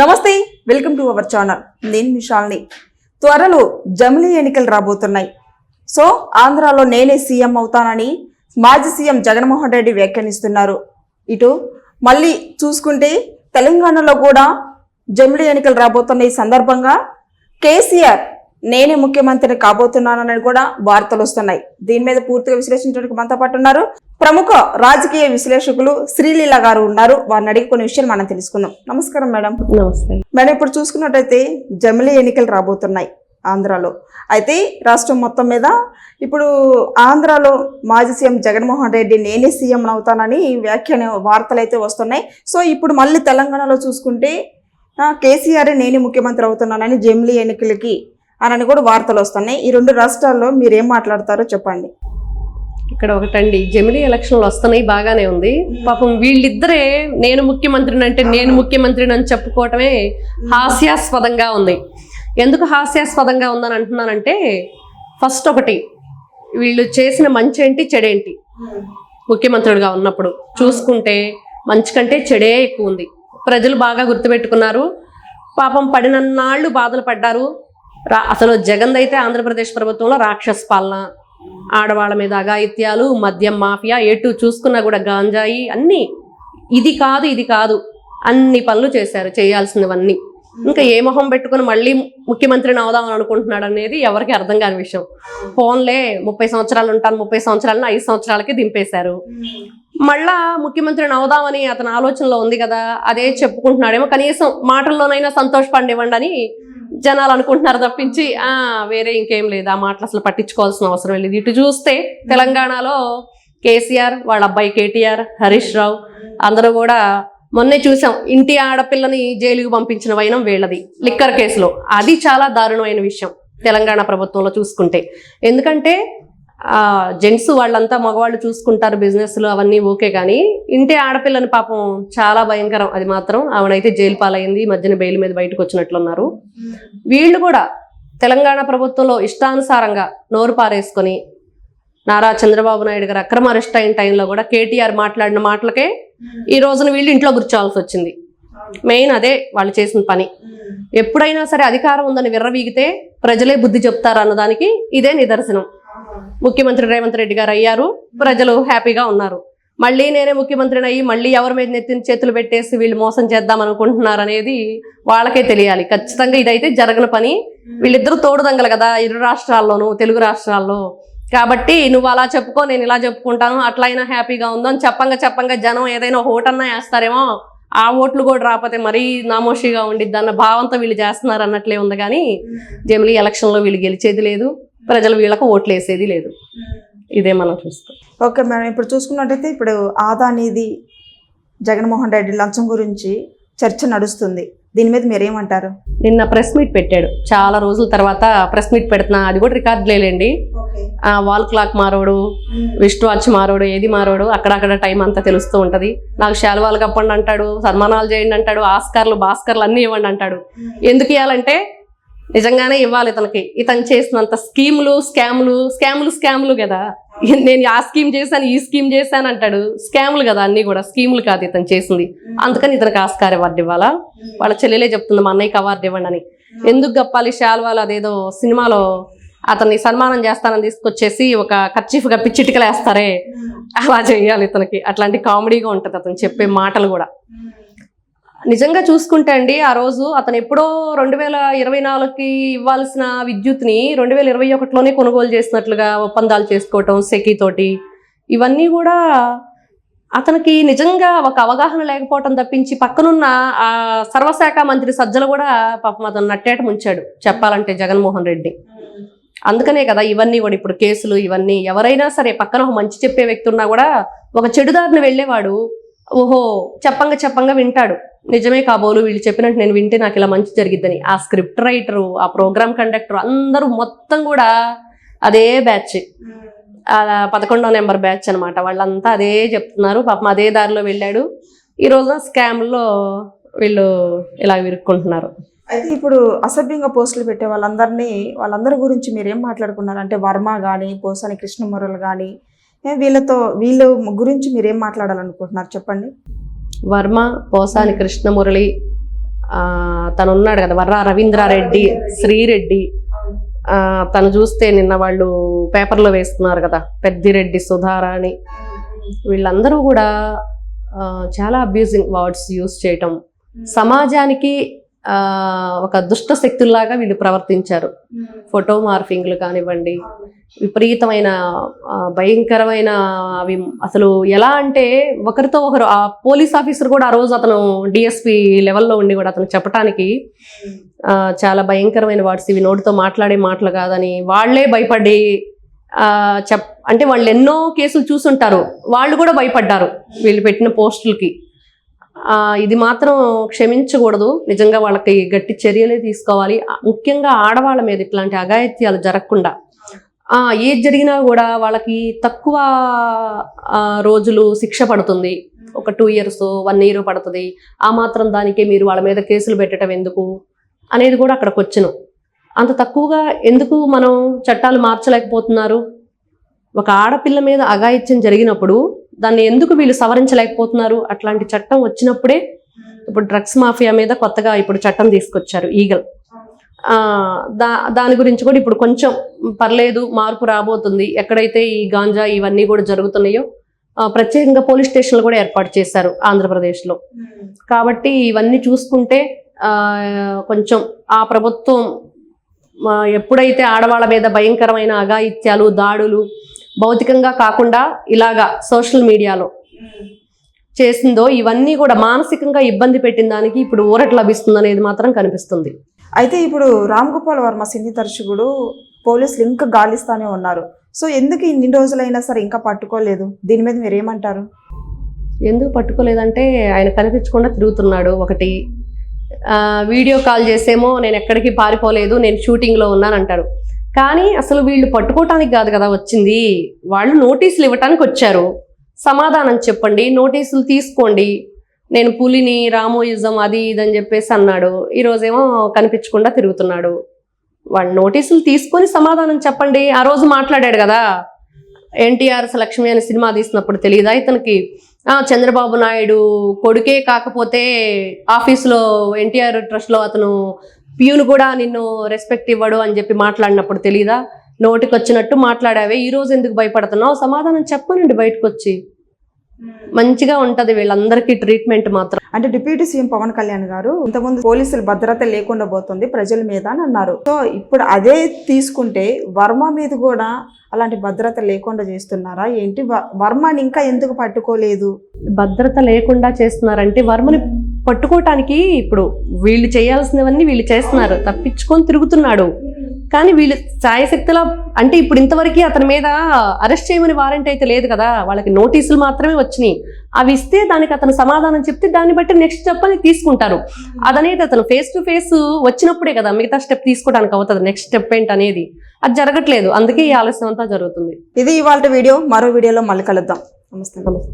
నమస్తే welcome to our channel. నేను విశాల్ని. త్వరలో జమిలీ ఎన్నికలు రాబోతున్నాయి. సో ఆంధ్రాలో నేనే సీఎం అవుతానని మాజీ సీఎం జగన్మోహన్ రెడ్డి వ్యాఖ్యానిస్తున్నారు. ఇటు మళ్ళీ చూసుకుంటే తెలంగాణలో కూడా జమిలీ ఎన్నికలు రాబోతున్న ఈ సందర్భంగా కేసీఆర్ నేనే ముఖ్యమంత్రిని కాబోతున్నానని కూడా వార్తలు వస్తున్నాయి. దీని మీద పూర్తిగా విశ్లేషించడానికి మనతో పాటు ఉన్నారు. ప్రముఖ రాజకీయ విశ్లేషకులు శ్రీలీల గారు ఉన్నారు. వారిని అడిగి కొన్ని విషయాలు మనం తెలుసుకుందాం. నమస్కారం మేడం. నమస్తే. మేడం ఇప్పుడు చూసుకున్నట్టయితే జమిలీ ఎన్నికలు రాబోతున్నాయి ఆంధ్రాలో. అయితే రాష్ట్రం మొత్తం మీద ఇప్పుడు ఆంధ్రాలో మాజీ సీఎం జగన్మోహన్ రెడ్డి నేనే సీఎం అవుతానని వ్యాఖ్యాన వార్తలు అయితే వస్తున్నాయి. సో ఇప్పుడు మళ్ళీ తెలంగాణలో చూసుకుంటే కేసీఆర్ నేనే ముఖ్యమంత్రి అవుతున్నానని జమిలీ ఎన్నికలకి అని కూడా వార్తలు వస్తున్నాయి. ఈ రెండు రాష్ట్రాల్లో మీరు ఏం మాట్లాడతారో చెప్పండి. ఇక్కడ ఒకటండి. జమిలీ ఎలక్షన్లు వస్తున్నాయి బాగానే ఉంది. పాపం వీళ్ళిద్దరే నేను ముఖ్యమంత్రిని అంటే నేను ముఖ్యమంత్రిని అని చెప్పుకోవటమే హాస్యాస్పదంగా ఉంది. ఎందుకు హాస్యాస్పదంగా ఉందని అంటున్నానంటే ఫస్ట్ ఒకటి వీళ్ళు చేసిన మంచి ఏంటి చెడేంటి? ముఖ్యమంత్రుడిగా ఉన్నప్పుడు చూసుకుంటే మంచి కంటే చెడే ఎక్కువ ఉంది. ప్రజలు బాగా గుర్తుపెట్టుకున్నారు. పాపం పడినన్నాళ్ళు బాధలు పడ్డారు. రా అసలు జగన్ అయితే ఆంధ్రప్రదేశ్ ప్రభుత్వంలో రాక్షస పాలన ఆడవాళ్ళ మీద అఘాయిత్యాలు మద్యం మాఫియా ఎటు చూసుకున్నా కూడా గాంజాయి అన్నీ. ఇది కాదు ఇది కాదు. అన్ని పనులు చేశారు చేయాల్సినవన్నీ. ఇంకా ఏ మొహం పెట్టుకుని మళ్ళీ ముఖ్యమంత్రిని అవుదామని అనుకుంటున్నాడు అనేది ఎవరికి అర్థం కాని విషయం. ఫోన్లే ముప్పై సంవత్సరాలు ఉంటాను ముప్పై సంవత్సరాలను ఐదు సంవత్సరాలకి దింపేశారు. మళ్ళా ముఖ్యమంత్రిని అవుదామని అతని ఆలోచనలో ఉంది కదా అదే చెప్పుకుంటున్నాడేమో కనీసం మాటల్లోనైనా సంతోషపడివ్వండి అని జనాలు అనుకుంటున్నారు తప్పించి వేరే ఇంకేం లేదు. ఆ మాటలు అసలు పట్టించుకోవాల్సిన అవసరం లేదు. ఇటు చూస్తే తెలంగాణలో కేసీఆర్ వాళ్ళ అబ్బాయి కేటీఆర్ హరీష్ రావు అందరూ కూడా మొన్నే చూసాం ఇంటి ఆడపిల్లని జైలుకు పంపించిన వైనం వీళ్ళది లిక్కర్ కేసులో. అది చాలా దారుణమైన విషయం తెలంగాణ ప్రభుత్వంలో చూసుకుంటే. ఎందుకంటే జెంట్స్ వాళ్ళంతా మగవాళ్ళు చూసుకుంటారు బిజినెస్లు అవన్నీ ఓకే కానీ ఇంటి ఆడపిల్లని పాపం చాలా భయంకరం అది మాత్రం. ఆవిడైతే జైలు పాలైంది మధ్యన బెయిల్ మీద బయటకు వచ్చినట్లున్నారు. వీళ్ళు కూడా తెలంగాణ ప్రభుత్వంలో ఇష్టానుసారంగా నోరు పారేసుకొని నారా చంద్రబాబు నాయుడు గారు అక్రమ అరెస్ట్ అయిన టైంలో కూడా కేటీఆర్ మాట్లాడిన మాటలకే ఈ రోజున వీళ్ళు ఇంట్లో కూర్చోవాల్సి వచ్చింది. మెయిన్ అదే వాళ్ళు చేసిన పని. ఎప్పుడైనా సరే అధికారం ఉందని విర్రవీగితే ప్రజలే బుద్ధి చెప్తారు అన్నదానికి ఇదే నిదర్శనం. ముఖ్యమంత్రి రేవంత్ రెడ్డి గారు అయ్యారు. ప్రజలు హ్యాపీగా ఉన్నారు. మళ్ళీ నేనే ముఖ్యమంత్రిని అయ్యి మళ్ళీ ఎవరి మీద నెత్తిన చేతులు పెట్టేసి వీళ్ళు మోసం చేద్దాం అనుకుంటున్నారు అనేది వాళ్ళకే తెలియాలి. ఖచ్చితంగా ఇదైతే జరగని పని. వీళ్ళిద్దరూ తోడుదంగలు కదా ఇరు రాష్ట్రాల్లోనూ తెలుగు రాష్ట్రాల్లో. కాబట్టి నువ్వు అలా చెప్పుకో నేను ఇలా చెప్పుకుంటాను. అట్లా అయినా హ్యాపీగా ఉందని చెప్పంగా చెప్పంగా జనం ఏదైనా ఓటన్నా వేస్తారేమో ఆ ఓట్లు కూడా రాకపోతే మరీ నామోషిగా ఉండిద్ది అన్న భావంతో వీళ్ళు చేస్తున్నారు అన్నట్లే ఉంది. కానీ జమిలీ ఎలక్షన్లో వీళ్ళు గెలిచేది లేదు. ప్రజలు వీళ్ళకు ఓట్లు వేసేది లేదు ఇదే మనం చూస్తాం. ఓకే మేడం ఇప్పుడు చూసుకున్నట్టయితే ఇప్పుడు ఆదానిది జగన్మోహన్ రెడ్డి లంచం గురించి చర్చ నడుస్తుంది. దీని మీద మీరేమంటారు? నిన్న ప్రెస్ మీట్ పెట్టాడు. చాలా రోజుల తర్వాత ప్రెస్ మీట్ పెడుతున్నా. అది కూడా రికార్డ్ లేలేండి ఆ వాల్ క్లాక్ మారోడు విష్ణు వాచ్ మారోడు ఏది మారోడు అక్కడక్కడ టైం అంతా తెలుస్తూ ఉంటది. నాకు శాలువాలు కప్పండి అంటాడు సన్మానాలు చేయండి అంటాడు ఆస్కార్లు భాస్కర్లు అన్నీ ఇవ్వండి అంటాడు. ఎందుకు ఇవ్వాలంటే నిజంగానే ఇవ్వాలి ఇతనికి ఇతను చేసినంత స్కీములు స్కాములు స్కాములు స్కాములు కదా. నేను ఆ స్కీమ్ చేశాను ఈ స్కీమ్ చేశాను అంటాడు. స్కాములు కదా అన్ని కూడా. స్కీములు కాదు ఇతను చేసింది. అందుకని ఇతనికి ఆస్కార్ అవార్డు ఇవ్వాలా? వాళ్ళ చెల్లెలే చెప్తుంది మా అన్నయ్యకి అవార్డు ఇవ్వండి అని ఎందుకు గప్పాలి? శాల్వాలు అదేదో సినిమాలో అతన్ని సన్మానం చేస్తానని తీసుకొచ్చేసి ఒక కర్చీఫ్గా కప్పి చిటికలేస్తారే అలా చేయాలి ఇతనికి. అట్లాంటి కామెడీగా ఉంటుంది అతను చెప్పే మాటలు కూడా. నిజంగా చూసుకుంటే అండి ఆ రోజు అతను ఎప్పుడో రెండు వేల ఇరవై నాలుగుకి ఇవ్వాల్సిన విద్యుత్ని రెండు వేల ఇరవై ఒకటిలోనే కొనుగోలు చేసినట్లుగా ఒప్పందాలు చేసుకోవటం సెకీ తోటి ఇవన్నీ కూడా అతనికి నిజంగా ఒక అవగాహన లేకపోవటం తప్పించి పక్కనున్న ఆ సర్వశాఖ మంత్రి సజ్జలు కూడా పాపం అతను నట్టేట ముంచాడు చెప్పాలంటే జగన్మోహన్ రెడ్డి. అందుకనే కదా ఇవన్నీ కూడా ఇప్పుడు కేసులు ఇవన్నీ ఎవరైనా సరే పక్కన ఒక మంచి చెప్పే వ్యక్తి ఉన్నా కూడా ఒక చెడుదారిని వెళ్ళేవాడు. ఓహో చెప్పంగా చెప్పంగా వింటాడు. నిజమే కాబోలు వీళ్ళు చెప్పినట్టు నేను వింటే నాకు ఇలా మంచి జరిగిద్దని. ఆ స్క్రిప్ట్ రైటరు ఆ ప్రోగ్రామ్ కండక్టర్ అందరూ మొత్తం కూడా అదే బ్యాచ్. ఆ పదకొండో నెంబర్ బ్యాచ్ అన్నమాట. వాళ్ళంతా అదే చెప్తున్నారు. పాపం అదే దారిలో వెళ్ళాడు. ఈ రోజున స్కామ్లో వీళ్ళు ఇలా విరుక్కుంటున్నారు. అయితే ఇప్పుడు అసభ్యంగా పోస్టులు పెట్టే వాళ్ళందరినీ వాళ్ళందరి గురించి మీరు ఏం మాట్లాడుకున్నారు? అంటే వర్మ కానీ పోసాని కృష్ణమురళి కానీ వీళ్ళతో వీళ్ళ గురించి మీరు ఏం మాట్లాడాలనుకుంటున్నారు? చెప్పండి. వర్మ పోసాని కృష్ణమురళి తను ఉన్నాడు కదా వర్రా రవీంద్రారెడ్డి శ్రీరెడ్డి తను చూస్తే నిన్న వాళ్ళు పేపర్లో వేస్తున్నారు కదా పెద్దిరెడ్డి సుధారాణి. వీళ్ళందరూ కూడా చాలా అబ్యూజింగ్ వర్డ్స్ యూస్ చేయటం. సమాజానికి ఒక దుష్ట శక్తుల్లాగా వీళ్ళు ప్రవర్తించారు. ఫోటో మార్ఫింగ్లు కానివ్వండి విపరీతమైన భయంకరమైన అవి అసలు ఎలా అంటే ఒకరితో ఒకరు ఆ పోలీస్ ఆఫీసర్ కూడా ఆ రోజు అతను డిఎస్పి లెవెల్లో ఉండి కూడా అతను చెప్పడానికి ఆ, చాలా భయంకరమైన వర్డ్స్ ఇవి నోటితో మాట్లాడే మాటలు కాదని వాళ్ళే భయపడి చెప్ అంటే వాళ్ళు ఎన్నో కేసులు చూసుంటారు. వాళ్ళు కూడా భయపడ్డారు వీళ్ళు పెట్టిన పోస్టులకి. ఇది మాత్రం క్షమించకూడదు. నిజంగా వాళ్ళకి గట్టి చర్యలే తీసుకోవాలి. ముఖ్యంగా ఆడవాళ్ళ మీద ఇట్లాంటి అఘాయిత్యాలు జరగకుండా. ఏది జరిగినా కూడా వాళ్ళకి తక్కువ రోజులు శిక్ష పడుతుంది. ఒక టూ ఇయర్స్ వన్ ఇయర్ పడుతుంది. ఆ మాత్రం దానికే మీరు వాళ్ళ మీద కేసులు పెట్టడం ఎందుకు అనేది కూడా అక్కడికి వచ్చును అంత తక్కువగా ఎందుకు మనం చట్టాలు మార్చలేకపోతున్నారు? ఒక ఆడపిల్ల మీద అఘాయిత్యం జరిగినప్పుడు దాన్ని ఎందుకు వీళ్ళు సవరించలేకపోతున్నారు? అట్లాంటి చట్టం వచ్చినప్పుడే ఇప్పుడు డ్రగ్స్ మాఫియా మీద కొత్తగా ఇప్పుడు చట్టం తీసుకొచ్చారు ఈగల్. దా దాని గురించి కూడా ఇప్పుడు కొంచెం పర్లేదు మార్పు రాబోతుంది. ఎక్కడైతే ఈ గాంజా ఇవన్నీ కూడా జరుగుతున్నాయో ప్రత్యేకంగా పోలీస్ స్టేషన్లు కూడా ఏర్పాటు చేశారు ఆంధ్రప్రదేశ్లో. కాబట్టి ఇవన్నీ చూసుకుంటే కొంచెం ఆ ప్రభుత్వం ఎప్పుడైతే ఆడవాళ్ళ మీద భయంకరమైన అఘాయిత్యాలు దాడులు భౌతికంగా కాకుండా ఇలాగా సోషల్ మీడియాలో చేసిందో ఇవన్నీ కూడా మానసికంగా ఇబ్బంది పెట్టిన దానికి ఇప్పుడు ఊరట లభిస్తుంది అనేది మాత్రం కనిపిస్తుంది. అయితే ఇప్పుడు రామ్ గోపాల్ వర్మ సినీ దర్శకుడు పోలీసులు ఇంకా గాలిస్తానే ఉన్నారు. సో ఎందుకు ఇన్ని రోజులైనా సరే ఇంకా పట్టుకోలేదు? దీని మీద మీరు ఏమంటారు ఎందుకు పట్టుకోలేదంటే ఆయన కనిపించకుండా తిరుగుతున్నాడు ఒకటి. వీడియో కాల్ చేసేమో నేను ఎక్కడికి పారిపోలేదు నేను షూటింగ్లో ఉన్నాను అంటాడు కానీ అసలు వీళ్ళు పట్టుకోవటానికి కాదు కదా వచ్చింది. వాళ్ళు నోటీసులు ఇవ్వటానికి వచ్చారు. సమాధానం చెప్పండి నోటీసులు తీసుకోండి. నేను పులిని రామోయిజం అది ఇది అని చెప్పేసి అన్నాడు. ఈరోజేమో కనిపించకుండా తిరుగుతున్నాడు. వాళ్ళు నోటీసులు తీసుకొని సమాధానం చెప్పండి. ఆ రోజు మాట్లాడాడు కదా. ఎన్టీఆర్ లక్ష్మి అనే సినిమా తీసినప్పుడు తెలియదా ఇతనికి? చంద్రబాబు నాయుడు కొడుకే కాకపోతే ఆఫీసులో ఎన్టీఆర్ ట్రస్ట్లో అతను ప్యూన్ కూడా నిన్ను రెస్పెక్ట్ ఇవ్వడు అని చెప్పి మాట్లాడినప్పుడు తెలీదా? నోటికి వచ్చినట్టు మాట్లాడావే. ఈ రోజు ఎందుకు భయపడుతున్నావు? సమాధానం చెప్పనండి బయటకు వచ్చి మంచిగా ఉంటది వీళ్ళందరికీ ట్రీట్మెంట్ మాత్రం. అంటే డిప్యూటీ సీఎం పవన్ కళ్యాణ్ గారు ఇంతకుముందు పోలీసులు భద్రత లేకుండా పోతుంది ప్రజల మీద అని అన్నారు. సో ఇప్పుడు అదే తీసుకుంటే వర్మ మీద కూడా అలాంటి భద్రత లేకుండా చేస్తున్నారా? ఏంటి? వర్మని ఇంకా ఎందుకు పట్టుకోలేదు? భద్రత లేకుండా చేస్తున్నారంటే వర్మని పట్టుకోవటానికి ఇప్పుడు వీళ్ళు చేయాల్సినవన్నీ వీళ్ళు చేస్తున్నారు. తప్పించుకొని తిరుగుతున్నాడు. కానీ వీళ్ళు సాయశక్తిలా అంటే ఇప్పుడు ఇంతవరకు అతని మీద అరెస్ట్ చేయమని వారెంట్ అయితే లేదు కదా. వాళ్ళకి నోటీసులు మాత్రమే వచ్చినాయి. అవి ఇస్తే దానికి అతను సమాధానం చెప్తే దాన్ని బట్టి నెక్స్ట్ స్టెప్ అని తీసుకుంటారు. అదనేది అతను ఫేస్ టు ఫేస్ వచ్చినప్పుడే కదా మిగతా స్టెప్ తీసుకోవడానికి అవుతుంది. నెక్స్ట్ స్టెప్ ఏంటి అనేది అది జరగట్లేదు. అందుకే ఈ ఆలస్యం అంతా జరుగుతుంది. ఇది ఇవాళ వీడియో. మరో వీడియోలో మళ్ళీ కలుద్దాం. నమస్తే నమస్తే.